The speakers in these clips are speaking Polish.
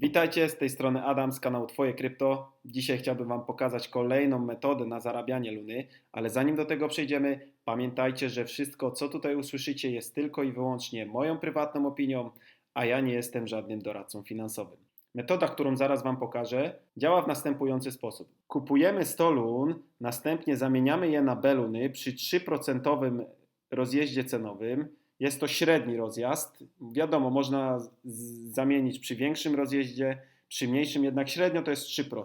Witajcie, z tej strony Adam z kanału Twoje Krypto. Dzisiaj chciałbym Wam pokazać kolejną metodę na zarabianie luny, ale zanim do tego przejdziemy, pamiętajcie, że wszystko co tutaj usłyszycie jest tylko i wyłącznie moją prywatną opinią, a ja nie jestem żadnym doradcą finansowym. Metoda, którą zaraz Wam pokażę, działa w następujący sposób. Kupujemy 100 lun, następnie zamieniamy je na beluny przy 3% rozjeździe cenowym. Jest to średni rozjazd. Wiadomo, można zamienić przy większym rozjeździe, przy mniejszym, jednak średnio to jest 3%.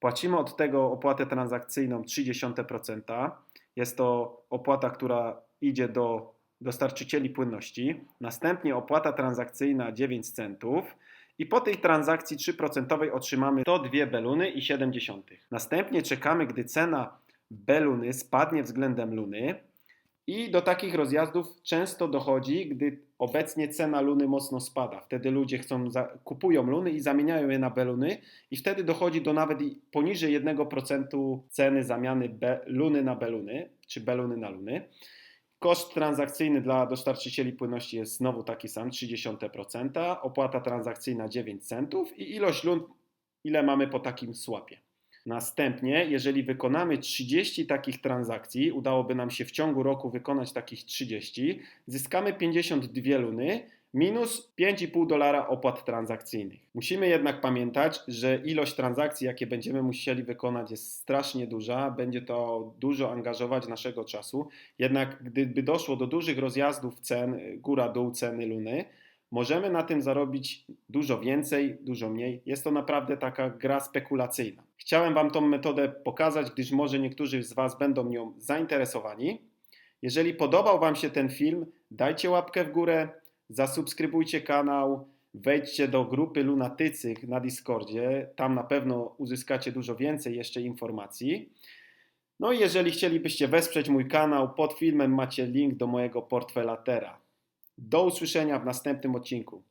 Płacimy od tego opłatę transakcyjną 0,3%. Jest to opłata, która idzie do dostarczycieli płynności. Następnie opłata transakcyjna 9 centów. I po tej transakcji 3% otrzymamy 102 beluny i 7 Następnie czekamy, gdy cena beluny spadnie względem luny. I do takich rozjazdów często dochodzi, gdy obecnie cena luny mocno spada. Wtedy ludzie chcą kupują luny i zamieniają je na beluny, i wtedy dochodzi do nawet poniżej 1% ceny zamiany be, luny na beluny, czy beluny na luny. Koszt transakcyjny dla dostarczycieli płynności jest znowu taki sam, 0,3%, opłata transakcyjna 9 centów i ilość lun, ile mamy po takim swapie. Następnie, jeżeli wykonamy 30 takich transakcji, udałoby nam się w ciągu roku wykonać takich 30, zyskamy 52 luny minus 5,5 dolara opłat transakcyjnych. Musimy jednak pamiętać, że ilość transakcji, jakie będziemy musieli wykonać, jest strasznie duża, będzie to dużo angażować naszego czasu. Jednak gdyby doszło do dużych rozjazdów cen, góra-dół ceny luny, możemy na tym zarobić dużo więcej, dużo mniej. Jest to naprawdę taka gra spekulacyjna. Chciałem Wam tą metodę pokazać, gdyż może niektórzy z Was będą nią zainteresowani. Jeżeli podobał Wam się ten film, dajcie łapkę w górę, zasubskrybujcie kanał, wejdźcie do grupy Lunatycy na Discordzie. Tam na pewno uzyskacie dużo więcej jeszcze informacji. No i jeżeli chcielibyście wesprzeć mój kanał, pod filmem macie link do mojego portfela Terra. Do usłyszenia w następnym odcinku.